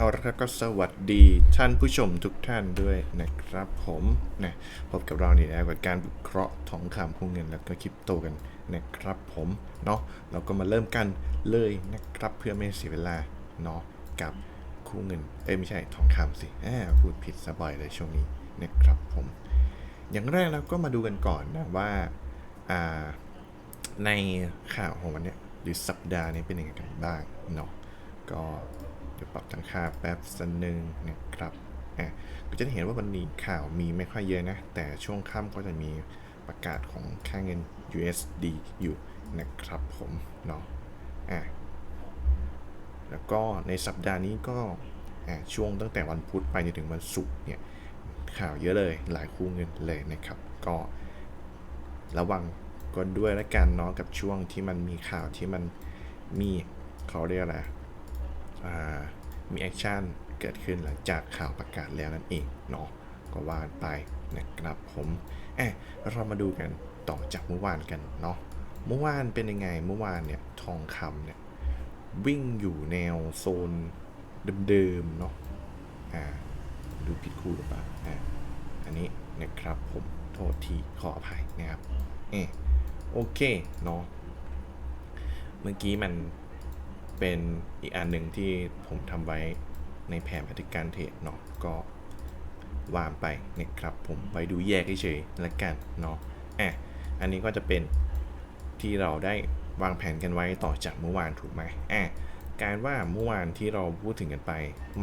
เอาละครับก็สวัสดีท่านผู้ชมทุกท่านด้วยนะครับผมนะพบกับเราในแล้วกับการวิเคราะห์ทองคำพวกเงินแล้วก็คริปโตกันนะครับผมเนาะเราก็มาเริ่มกันเลยนะครับเพื่อไม่เสียเวลาเนาะกับคู่เงินเอ้ยไม่ใช่ทองคำสิอ่าพูดผิดซะบ่อยเลยช่วงนี้นะครับผม อย่างแรกเราก็มาดูกันก่อนนะว่าอ่าในข่าวของวันนี้หรือสัปดาห์นี้เป็นยังไงกันบ้างเนาะก็ เดี๋ยวปรับทังค่าแป๊บสักนึงนะครับอะก็จะเห็นว่าวันนี้ข่าวมีไม่ค่อยเยอะนะ แต่ช่วงค่ำก็จะมีประกาศของค่าเงิน USD อยู่นะครับผมเนาะอะแล้วก็ในสัปดาห์นี้ก็อะช่วงตั้งแต่วันพุธไปจนถึงวันศุกร์เนี่ยข่าวเยอะเลยหลายคู่เงินเลยนะครับ ก็ระวังก็ด้วยละกันเนาะกับช่วงที่มันมีข่าวที่มันมีเขาเรียกอะไรอ่า มีแอคชั่นเกิดขึ้นหลังจากข่าวประกาศแล้วนั่นเองเนาะก็ว่ากันไปนะครับผมเอะเรามาดูกันต่อจากเมื่อวานกันเนาะเมื่อวานเป็นยังไงเมื่อวานเนี่ยทองคำเนี่ยวิ่งอยู่แนวโซนเดิมๆเนาะอ่าดูผิดคู่หรือเปล่าอ่าอันนี้นะครับผมโทษทีขออภัยนะครับเออโอเคเนาะเมื่อกี้มัน เป็นอีกอันหนึ่งที่ผมทำไว้ในแผนปฏิการเทรดเนาะก็วางไปนะครับผมไปดูแยกเฉยๆแล้วกันเนาะอะอันนี้ก็จะเป็นที่เราได้วางแผนกันไว้ต่อจากเมื่อวานถูกไหมอะการว่าเมื่อวานที่เราพูดถึงกันไป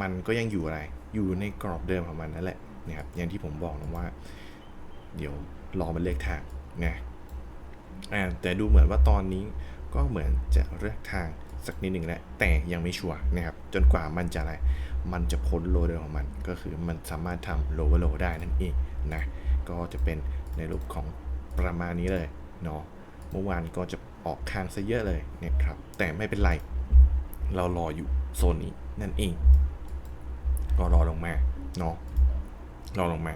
มันก็ยังอยู่อะไร อยู่ในกรอบเดิมของมันนั่นแหละนะครับอย่างที่ผมบอกนะว่า เดี๋ยวรอมันเลือกทางนะอ่าแต่ดูเหมือนว่าตอนนี้ก็เหมือนจะเลือกทาง สักนิดหนึ่งแหละแต่ยังไม่ชัวร์นะครับ จนกว่ามันจะอะไร มันจะพ้นโลเดิมของมัน ก็คือมันสามารถทำโลเวอร์โลได้นั่นเองนะ ก็จะเป็นในรูปของประมาณนี้เลยเนาะ เมื่อวานก็จะออกข้างซะเยอะเลยนะครับ แต่ไม่เป็นไร เรารออยู่โซนนี้นั่นเอง ก็รอลงมาเนาะ รอลงมา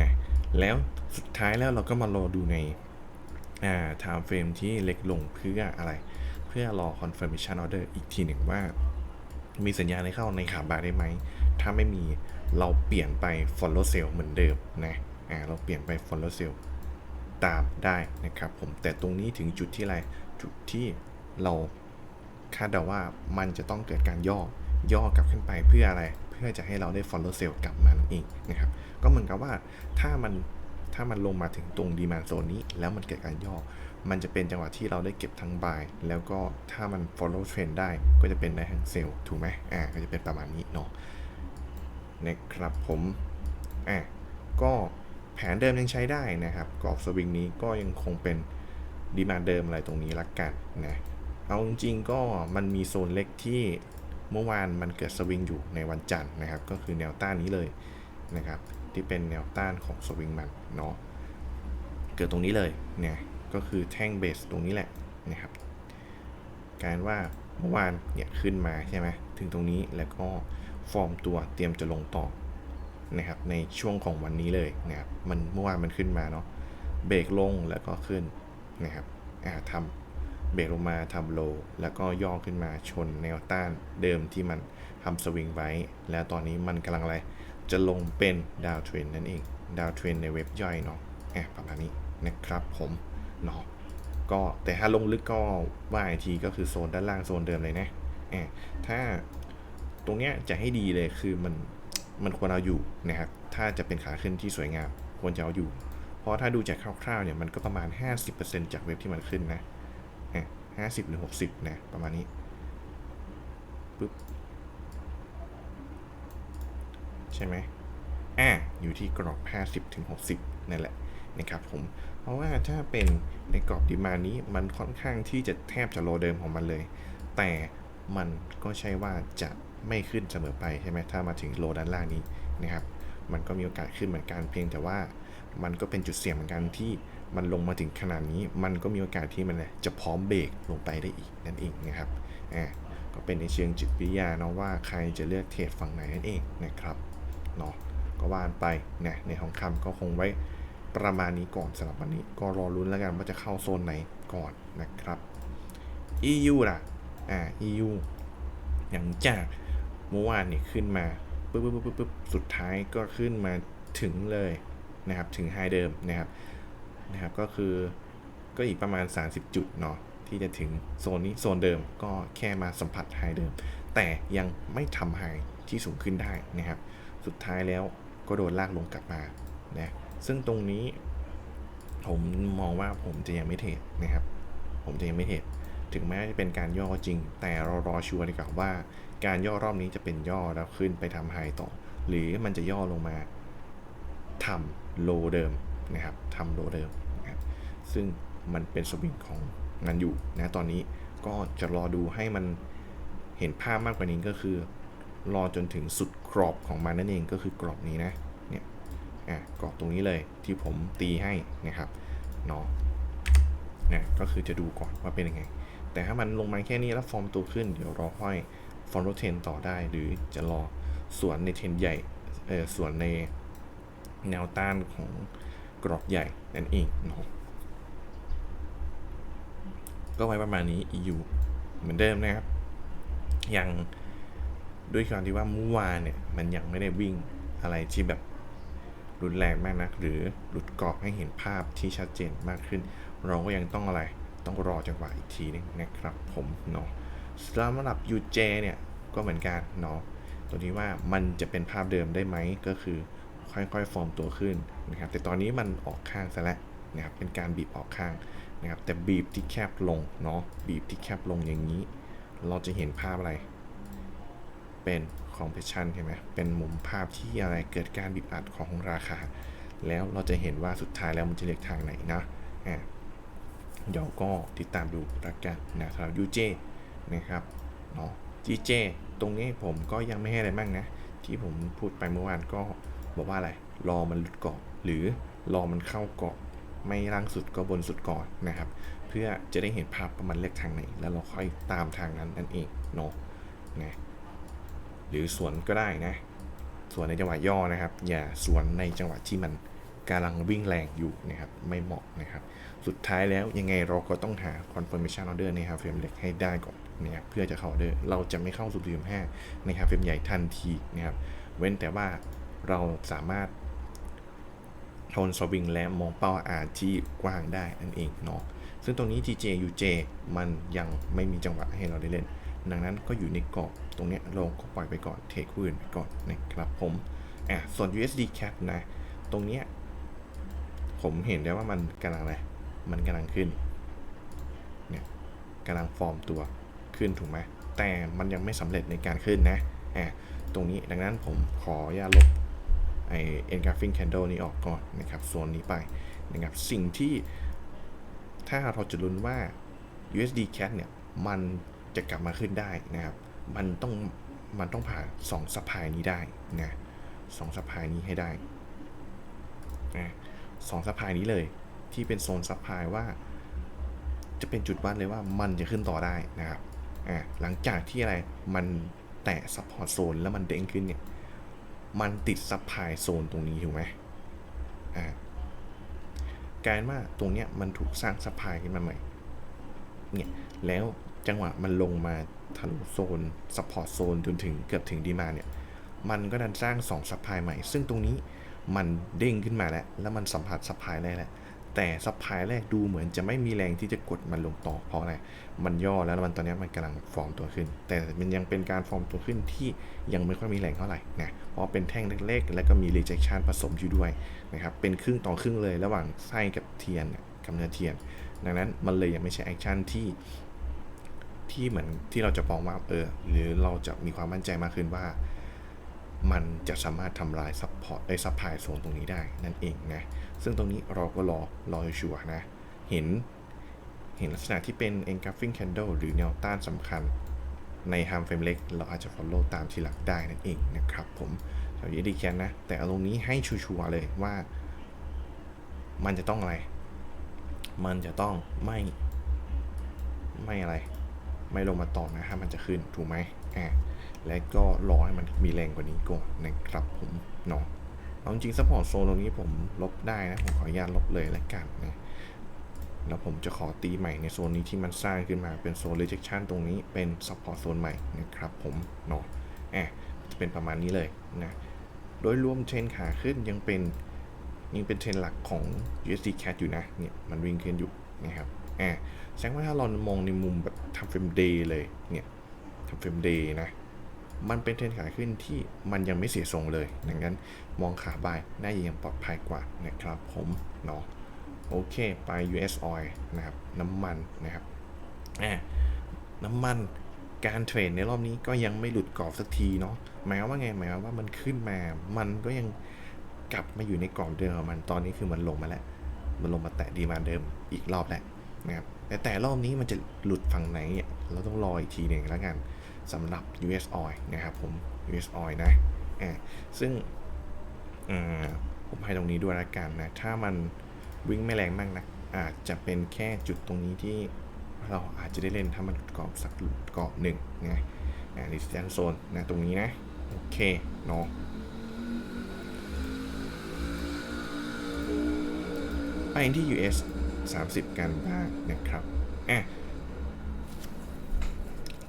นะ แล้วสุดท้ายแล้วเราก็มารอดูในอ่า time frame ที่เล็กลงเพื่ออะไร เพื่อรอ confirmation order อีกทีหนึ่งว่า มีสัญญาณให้เข้าในขาบาร์ได้ไหม ถ้าไม่มีเราเปลี่ยนไป follow sell เหมือนเดิมนะอ่าเราเปลี่ยนไป follow sell ตามได้นะครับผมแต่ตรงนี้ถึงจุดที่อะไรจุดที่เราคาดเดาว่ามันจะต้องเกิดการย่อย่อกลับขึ้นไปเพื่ออะไร เพื่อจะให้เราได้ follow sell กลับมานั่นเองนะครับ ก็เหมือนกับว่าถ้ามันถ้ามันลงมาถึงตรงดีมานโซนนี้ แล้วมันเกิดการย่อ มันจะเป็นจังหวะที่เราได้เก็บทั้ง buy แล้วก็ถ้ามัน follow trend ได้ก็จะเป็นได้าง sell ถูกไหมอ่าก็จะเป็นประมาณนี้เนาะนะครับผมอะก็แผนเดิมยังใช้ได้นะครับกรอบสวิงนี้ก็ยังคงเป็นดีมาเดิมอะไรตรงนี้ละกันนะเอาจริงก็มันมีโซนเล็กที่เมื่อวานมันเกิดสวิงอยู่ในวันจันทร์นะครับ ก็คือแนวต้านนี้เลยนะครับ ที่เป็นแนวต้านของสวิงมันเนาะเกิดตรงนี้เลยเนี่ย ก็คือแท่งเบสตรงนี้แหละนะครับ การว่าเมื่อวานเนี่ยขึ้นมาใช่ไหมถึงตรงนี้แล้วก็ฟอร์มตัวเตรียมจะลงต่อนะครับในช่วงของวันนี้เลยนะครับมันเมื่อวานมันขึ้นมาเนาะเบรกลงแล้วก็ขึ้นนะครับอ่าทำเบรกลงมาทำโล แล้วก็ย่อขึ้นมาชนแนวต้านเดิมที่มันทำสวิงไว้ แล้วตอนนี้มันกำลังอะไรจะลงเป็นดาวเทรนนั่นเองดาวเทรนในเว็บย่อยเนาะอะประมาณนี้นะครับผม เนาะก็แต่ถ้าลงลึกก็ว่าอีกทีก็คือโซนด้านล่างโซนเดิมเลยนะแอบถ้าตรงเนี้ยจะให้ดีเลยคือมันมันควรเอาอยู่นะครับถ้าจะเป็นขาขึ้นที่สวยงาม ควรจะเอาอยู่ เพราะถ้าดูจากคร่าวๆเนี่ยมันก็ประมาณ 50%จากเว็บที่มันขึ้นนะห้าสิบหรือ 60 นะ ประมาณนี้ปึ๊บใช่ไหมอ่าอยู่ที่กรอบ 50ถึง60 นั่นแหละ นะครับผม เพราะว่าถ้าเป็นในกรอบดีมานี้มันค่อนข้างที่จะแทบจะโลเดิมของมันเลย แต่มันก็ใช่ว่าจะไม่ขึ้นเสมอไปใช่ไหมถ้ามาถึงโลด้านล่างนี้นะครับ มันก็มีโอกาสขึ้นเหมือนกันเพียงแต่ว่ามันก็เป็นจุดเสี่ยงเหมือนกันที่มันลงมาถึงขนาดนี้ มันก็มีโอกาสที่มันจะพร้อมเบรกลงไปได้อีกนั่นเองนะครับอ่าก็เป็นในเชิงจิตวิทยาเนาะว่าใครจะเลือกเทรดฝั่งไหนนั่นเองนะครับเนาะก็ว่านไปนะในทองคำก็คงไว้ ประมาณนี้ก่อนสำหรับวันนี้ ก็รอรุ้นแล้วกันว่าจะเข้าโซนไหนก่อนนะครับ EU ล่ะ อ่า EU หลังจากเมื่อวานนี่ขึ้นมาปุ๊บปุ๊บปุ๊บปุ๊บปุ๊บสุดท้ายก็ขึ้นมาถึงเลยนะครับ ถึงไฮเดิมนะครับ นะครับ ก็คือ ก็อีกประมาณ 30 จุดเนาะ ที่จะถึงโซนนี้ โซนเดิม ก็แค่มาสัมผัสไฮเดิม แต่ยังไม่ทำไฮที่สูงขึ้นได้นะครับ สุดท้ายแล้วก็โดนลากลงกลับมา นะ ซึ่งตรงนี้ผมมองว่าผมจะยังไม่เทรดนะครับ ผมจะยังไม่เทรดถึงแม้จะเป็นการย่อจริง แต่เรารอชัวร์ดีกว่าว่า การย่อรอบนี้จะเป็นย่อแล้วขึ้นไปทำไฮต่อ หรือมันจะย่อลงมาทำโลเดิมนะครับทำโลเดิมนะครับซึ่งมันเป็นสวิงของงานอยู่นะตอนนี้ก็จะรอดูให้มันเห็นภาพมากกว่านี้ก็คือ รอจนถึงสุดกรอบของมันนั่นเองก็คือกรอบนี้นะ อะกรอบตรงนี้เลยที่ผมตีให้นะครับเนาะนะก็คือจะดูก่อนว่าเป็นยังไง แต่ถ้ามันลงมาแค่นี้แล้วฟอร์มตัวขึ้นเดี๋ยวรอค่อยฟอร์มรถเทนต่อได้ หรือจะรอสวนในเทนใหญ่เออสวนในแนวต้านของกรอบใหญ่นั่นเองเนาะก็ไว้ประมาณนี้ EU เหมือนเดิมนะครับ ยังด้วยความที่ว่าเมื่อวานเนี่ย มันยังไม่ได้วิ่งอะไรที่แบบ รุนแรงมากนัก หรือหลุดกรอบให้เห็นภาพที่ชัดเจนมากขึ้น เราก็ยังต้องอะไรต้องรอจังหวะอีกทีนึงนะครับผมเนาะสำหรับ UJ เนี่ยก็เหมือนกันเนาะตัวที่ว่ามันจะเป็นภาพเดิมได้ไหมก็คือค่อยๆฟอร์มตัวขึ้นนะครับแต่ตอนนี้มันออกข้างซะแล้วนะครับเป็นการบีบออกข้างนะครับแต่บีบที่แคบลงเนาะบีบที่แคบลงอย่างนี้ เราจะเห็นภาพอะไร เป็น คอมเพรสชันใช่ไหมเป็นมุมภาพที่อะไรเกิดการบีบอัดของราคา แล้วเราจะเห็นว่าสุดท้ายแล้วมันจะเลือกทางไหนนะอะเดี๋ยวก็ติดตามดูละกันนะสำหรับ UJ นะครับเนาะ GJ ตรงนี้ผมก็ยังไม่ให้อะไรมากนะ ที่ผมพูดไปเมื่อวานก็บอกว่าอะไรรอมันหลุดเกรอบหรือรอมันเข้าเกรอบไม่ล่างสุดก็บนสุดก่อนนะครับ เพื่อจะได้เห็นภาพประมาณเลือกทางไหน แล้วเราค่อยตามทางนั้นนั่นเองเนาะนะ หรือสวนก็ได้นะ สวนในจังหวะย่อนะครับ อย่าสวนในจังหวะที่มันกำลังวิ่งแรงอยู่นะครับ ไม่เหมาะนะครับ สุดท้ายแล้วยังไงเราก็ต้องหา confirmation order ในฮาเฟรมเล็กให้ได้ก่อนนะครับเพื่อจะเข้า order เราจะไม่เข้าสู่ทีม5ในฮาเฟรมใหญ่ทันทีนะครับ เว้นแต่ว่าเราสามารถทนสวิงและมองเป้าอาที่กว้างได้นั่นเองเนาะซึ่งตรงนี้ TJ UJ มันยังไม่มีจังหวะให้เราได้เล่น ดังนั้นก็อยู่ในกรอบ ตรงเนี้ยเราก็ปล่อยไปก่อนเทคอื่นไปก่อนนะครับผมอะส่วน USD Cap นะ ตรงเนี้ยผมเห็นได้ว่ามันกำลังอะไร มันกำลังขึ้น เนี่ยกำลังฟอร์มตัวขึ้นถูกไหม แต่มันยังไม่สำเร็จในการขึ้นนะ อะ ตรงนี้ดังนั้นผมขออนุญาลบไอ engulfing candle นี้ออกก่อนนะครับโซนนี้ไปนะครับ สิ่งที่ถ้าเราจะลุ้นว่า USD CAD เนี่ย มันจะกลับมาขึ้นได้นะครับ มันต้องมันต้องผ่าน2ซัพพายนี้ได้นะสองซัพพายนี้ให้ได้นะสองซัพพายนี้เลยที่เป็นโซนซัพพายว่า จะเป็นจุดวัดเลยว่ามันจะขึ้นต่อได้นะครับอ่าหลังจากที่อะไรมันแตะซัพพอร์ตโซนแล้วมันเด้งขึ้นเนี่ยมันติดซัพพลายโซนตรงนี้ถูกไหมอ่ากายว่าตรงเนี้ยมันถูกสร้างซัพพลายขึ้นมาใหม่เนี่ยแล้วจังหวะมันลงมา ทะลุโซนซัพพอร์ตโซนจนถึงเกือบถึงดีมาเนี่ยมันก็ดันสร้าง2ซัพพลายใหม่ ซึ่งตรงนี้มันเด้งขึ้นมาแล้ว แล้วมันสัมผัสซัพพลายแรกแล้วแต่ซัพพลายแรกดูเหมือนจะไม่มีแรงที่จะกดมันลงต่อเพราะอะไรมันย่อแล้วมันตอนนี้มันกำลังฟอร์มตัวขึ้น แต่มันยังเป็นการฟอร์มตัวขึ้นที่ยังไม่ค่อยมีแรงเท่าไหร่นะเพราะเป็นแท่งเล็กๆ แล้วก็มี rejection ผสมอยู่ด้วยนะครับเป็นครึ่งต่อครึ่งเลยระหว่างไส้กับเทียนกับเนื้อเทียน ดังนั้นมันเลยยังไม่ใช่แอคชั่นที่ ที่เหมือนที่เราจะมองว่าเออหรือเราจะมีความมั่นใจมากขึ้นว่า มันจะสามารถทำลายซัพพอร์ตไอ้ซัพพลายโซนตรงนี้ได้นั่นเองนะซึ่งตรงนี้เราก็รอรอชัวร์นะเห็นเห็นลักษณะที่เป็น engulfing candle หรือแนวต้านสำคัญใน time frame เล็ก เราอาจจะ follow ตามทีหลังได้นั่นเองนะครับผมสำหรับ USD CAD นะ แต่เอาตรงนี้ให้ชัวร์เลยว่า มันจะต้องอะไร มันจะต้องไม่ ไม่อะไร ไม่ลงมาต่อนะถ้ามันจะขึ้นถูกไหมอ่าและก็รอให้มันมีแรงกว่านี้ก่อนนะครับผมเนาะเอาจริงซัพพอร์ตโซนตรงนี้ผมลบได้นะ ผมขออนุญาตลบเลยแล้วกันนะแล้วผมจะขอตีใหม่ในโซนนี้ที่มันสร้างขึ้นมาเป็นโซน rejection ตรงนี้เป็น support โซนใหม่นะครับผมเนาะอะจะเป็นประมาณนี้เลยนะโดยรวมเทรนขาขึ้นยังเป็นยังเป็นเทรนหลักของ USD CAD อยู่นะเนี่ยมันวิ่งขึ้นอยู่นะครับอ่า แสดงว่าถ้าเรามองในมุมแบบทำเฟรมเดย์เลยเนี่ยทำเฟรมเดย์นะ มันเป็นเทรนขาขึ้นที่มันยังไม่เสียทรงเลย ดังนั้นมองขาบายน่าจะยังปลอดภัยกว่านะครับผมเนาะโอเค ไป US oil นะครับ น้ำมันนะครับน้ำมันการเทรดในรอบนี้ก็ยังไม่หลุดกรอบสักทีเนาะหมายว่าไงหมายว่ามันขึ้นมา มันก็ยังกลับมาอยู่ในกรอบเดิมของมันตอนนี้คือมันลงมาแล้ว มันลงมาแตะดีมาเดิมอีกรอบแล้ว นะครับแต่แต่รอบนี้มันจะหลุดฝั่งไหนเนี่ยเราต้องรออีกทีหนึ่งแล้วกันสำหรับ US oil นะครับผม US oil นะอ่าซึ่งผมให้ตรงนี้ด้วยละกันนะ ถ้ามันวิ่งไม่แรงมากนะอาจจะเป็นแค่จุดตรงนี้ที่เราอาจจะได้เล่นถ้ามันกรอบสักกรอบหนึ่งนะอ่า resistance zone นะตรงนี้นะ โอเคเนาะไปที่ US 30 กันบ้างนะครับอะ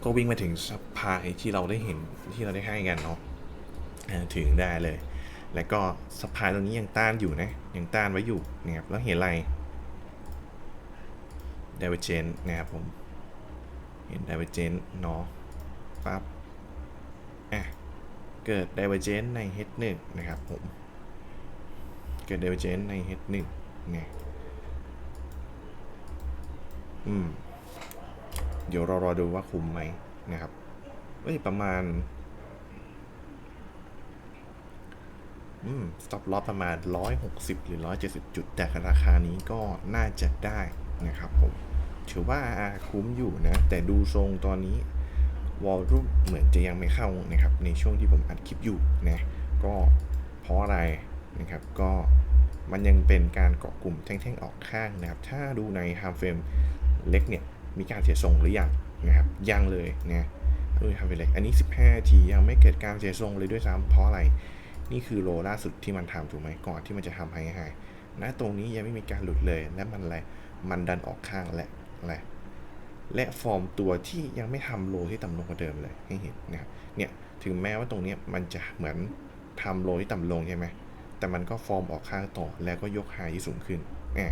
ก็วิ่งมาถึงสปพายที่เราได้เห็นที่เราได้ให้กันเนาะถึงได้เลย แล้วก็สปพายตรงนี้ยังต้านอยู่นะยังต้านไว้อยู่นะครับแล้วเห็นอะไรดเวเจนนะครับผม เห็นดเวเจนเนาะปั๊บอะเกิด d i v e r g e n c e ใน H1 นะครับผม เกิด d i v e r g e n c e ใน H1 เนี่ย อืม เดี๋ยวเรารอดูว่าคุ้มไหมนะครับเอ้ยประมาณ อืม stop loss ประมาณ 160 หรือ 170 จุด แต่ราคานี้ก็น่าจะได้นะครับผมถือว่าคุ้มอยู่นะ แต่ดูทรงตอนนี้วอลลุ่มเหมือนจะยังไม่เข้านะครับ ในช่วงที่ผมอัดคลิปอยู่นะก็เพราะอะไรนะครับ ก็มันยังเป็นการเกาะกลุ่มแท่งๆออกข้างนะครับ ถ้าดูใน time frame เล็กเนี่ยมีการเสียทรงหรือยังนะครับยังเลยนะดู time frame เล็กอันนี้ 15ทียังไม่เกิดการเสียทรงเลยด้วยซ้ำเพราะอะไร นี่คือโลล่าสุดที่มันทำถูกไหมก่อนที่มันจะทำไฮไฮนะตรงนี้ยังไม่มีการหลุดเลยและมันอะไรมันดันออกข้างและอะไรและฟอร์มตัวที่ยังไม่ทำโลที่ต่ำลงกว่าเดิมเลยให้เห็นนะครับเนี่ยถึงแม้ว่าตรงนี้มันจะเหมือนทำโลที่ต่ำลงใช่ไหมแต่มันก็ฟอร์มออกข้างต่อแล้วก็ยกไฮที่สูงขึ้นอ่า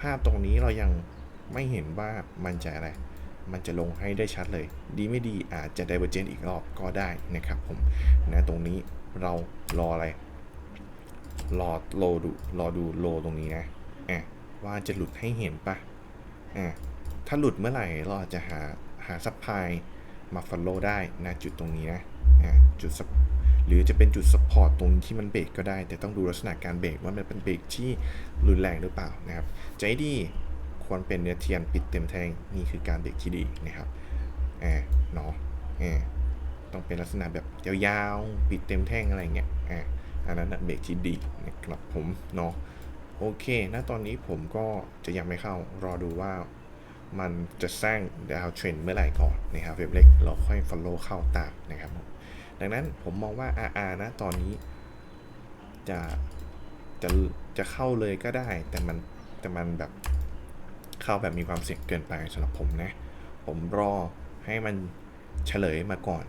ภาพตรงนี้เรายัง ไม่เห็นว่ามันจะอะไร มันจะลงให้ได้ชัดเลย ดีไม่ดีอาจจะไดเวอร์เจนอีกรอบก็ได้นะครับผมนะตรงนี้เรารออะไร รอโลดูรอดูโลตรงนี้นะอะว่าจะหลุดให้เห็นปะอะถ้าหลุดเมื่อไหร่เราอาจจะหาหาซัพพลายมาฟอลโล่ได้นะจุดตรงนี้นะอะจุดหรือจะเป็นจุดสปอร์ตตรงที่มันเบรกก็ได้ แต่ต้องดูลักษณะการเบรกว่ามันเป็นเบรกที่รุนแรงหรือเปล่านะครับ ใจดี ควรเป็นเนื้อเทียนปิดเต็มแทงนี่คือการเบรกที่ดีนะครับอ่าเนาะอ่าต้องเป็นลักษณะแบบยาวๆปิดเต็มแท่งอะไรเงี้ยอะอันนั้นเบรกที่ดีนะครับผมเนาะโอเคณตอนนี้ผมก็จะยังไม่เข้ารอดูว่ามันจะสร้างดาวเทรนเมื่อไหร่ก่อนนะครับเว็บเล็กเราค่อย follow เข้าตามนะครับดังนั้นผมมองว่า RR นะตอนนี้ จะจะจะเข้าเลยก็ได้ แต่มันแต่มันแบบ เข้าแบบมีความเสี่ยงเกินไปสำหรับผมนะ ผมรอให้มันเฉลยมาก่อน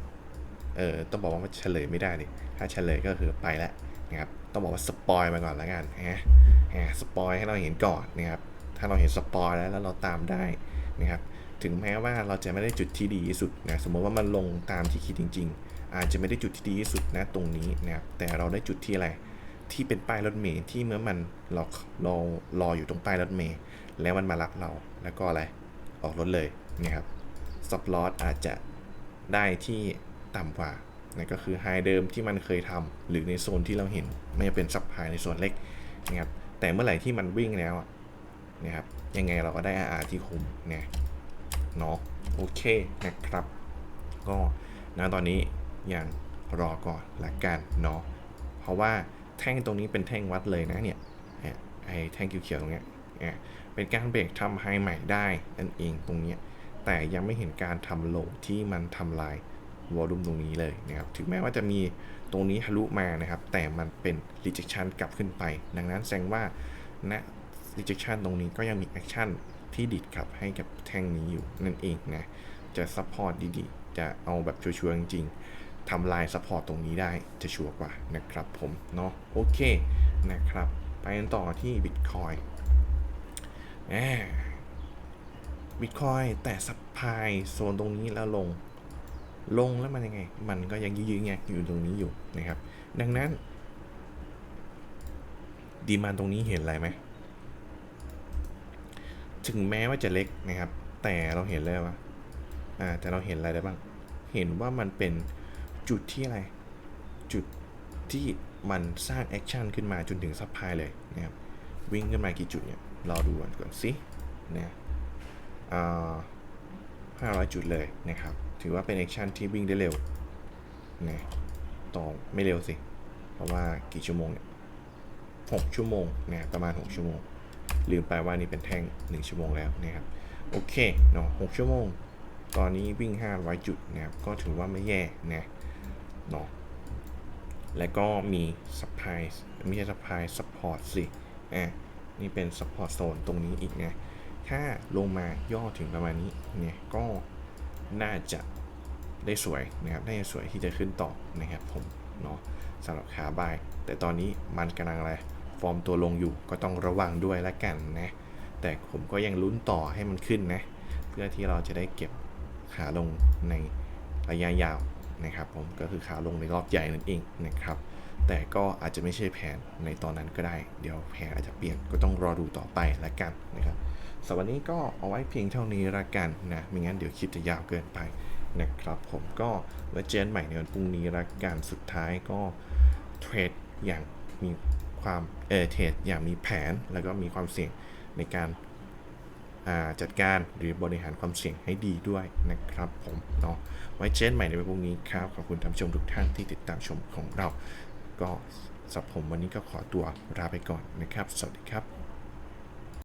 เออต้องบอกว่ามันเฉลยไม่ได้ดิถ้าเฉลยก็คือไปแล้วนะครับต้องบอกว่าสปอยมาก่อนแล้วกันนะฮะสปอยให้เราเห็นก่อนนะครับถ้าเราเห็นสปอยแล้วแล้วเราตามได้นะครับถึงแม้ว่าเราจะไม่ได้จุดที่ดีที่สุดนะสมมติว่ามันลงตามที่คิดจริง ๆ อาจจะไม่ได้จุดที่ดีที่สุดนะตรงนี้นะครับแต่เราได้จุดที่อะไรที่เป็นป้ายรถเมล์ที่เมื่อมันเราเรารออยู่ตรงป้ายรถเมล์ แล้วมันมารับเราแล้วก็อะไรออกรถเลยนะครับสปลอตอาจจะได้ที่ต่ำกว่านั่นก็คือไฮเดิมที่มันเคยทำหรือในโซนที่เราเห็นไม่เป็นซับไฮในส่วนเล็กนะครับแต่เมื่อไหร่ที่มันวิ่งแล้วนะครับยังไงเราก็ได้ RR ที่คุ้มเนี่ยเนาะโอเคนะครับ ก็นะตอนนี้อยังรอก่อนละกันเนาะเพราะว่าแท่งตรงนี้เป็นแท่งวัดเลยนะเนี่ยเนี่ยไอ้แท่งเขียวๆตรงเนี้ย เนี่ยเป็นการเบรกทำไฮใหม่ได้นั่นเองตรงนี้ แต่ยังไม่เห็นการทำโลที่มันทำลายวอลลุ่มตรงนี้เลยนะครับ ถึงแม้ว่าจะมีตรงนี้ทะลุมานะครับ แต่มันเป็น rejection กลับขึ้นไป ดังนั้นแสดงว่าณ rejection ตรงนี้ก็ยังมี action ที่ดิดกลับให้กับแท่งนี้อยู่นั่นเองนะ จะ support ดีๆ จะเอาแบบชัวร์ๆจริงๆทำลายซัพพอร์ตตรงนี้ได้จะชัวร์กว่านะครับผมเนาะโอเคนะครับ ไปกันต่อที่ Bitcoin อ่า Bitcoin แต่ซัพพายโซนตรงนี้แล้วลง ลงแล้วมันยังไง มันก็ยังยืดๆไงอยู่ตรงนี้อยู่นะครับ ดังนั้น ดีมานตรงนี้เห็นอะไรไหม ถึงแม้ว่าจะเล็กนะครับ แต่เราเห็นเลยว่าอ่าแต่เราเห็นอะไรได้บ้าง เห็นว่ามันเป็นจุดที่อะไร จุดที่มันสร้างแอคชั่นขึ้นมาจนถึงซัพพลายเลยนะครับ วิ่งขึ้นมากี่จุดเนี่ย ราดูกันก่อนสินะอ่า500จุดเลยนะครับ ถือว่าเป็นแอคชั่นที่วิ่งได้เร็วนะต่อไม่เร็วสิ เพราะว่ากี่ชั่วโมงเนี่ย6ชั่วโมงนะประมาณ 6 ชั่วโมง ลืมไปว่านี่เป็นแท่ง 1 ชั่วโมงแล้วนะครับ โอเคเนาะ6ชั่วโมง ตอนนี้วิ่ง 500 จุดนะครับ ก็ถือว่าไม่แย่นะเนาะแล้วก็มี supply ไม่ใช่ supply support สิอะ นี่เป็น support zone ตรงนี้อีกนะถ้าลงมาย่อถึงประมาณนี้เนี่ยก็น่าจะได้สวยนะครับได้สวยที่จะขึ้นต่อนะครับผมเนาะสำหรับขาบาย แต่ตอนนี้มันกำลังอะไรฟอร์มตัวลงอยู่ก็ต้องระวังด้วยละกันนะแต่ผมก็ยังลุ้นต่อให้มันขึ้นนะเพื่อที่เราจะได้เก็บขาลงในระยะยาวนะครับผมก็คือขาลงในรอบใหญ่นั่นเองนะครับ แต่ก็อาจจะไม่ใช่แผนในตอนนั้นก็ได้ เดี๋ยวแผนอาจจะเปลี่ยนก็ต้องรอดูต่อไปละกันนะครับสำหรับวันนี้ก็เอาไว้เพียงเท่านี้ละกันนะไม่งั้นเดี๋ยวคลิปจะยาวเกินไปนะครับ ผมก็ไว้เจอกันใหม่ในวันพรุ่งนี้ละกันสุดท้ายก็เทรดอย่างมีความเออเทรดอย่างมีแผนแล้วก็มีความเสี่ยงในการาจัดการหรือบริหารความเสี่ยงให้ดีด้วยนะครับผมเนาะไว้เจอกันใหม่ในวันพรุ่งนี้ครับขอบคุณท่านผู้ชมทุกท่านที่ติดตามชมของเรา ก็สับผมวันนี้ก็ขอตัวลาไปก่อนนะครับ สวัสดีครับ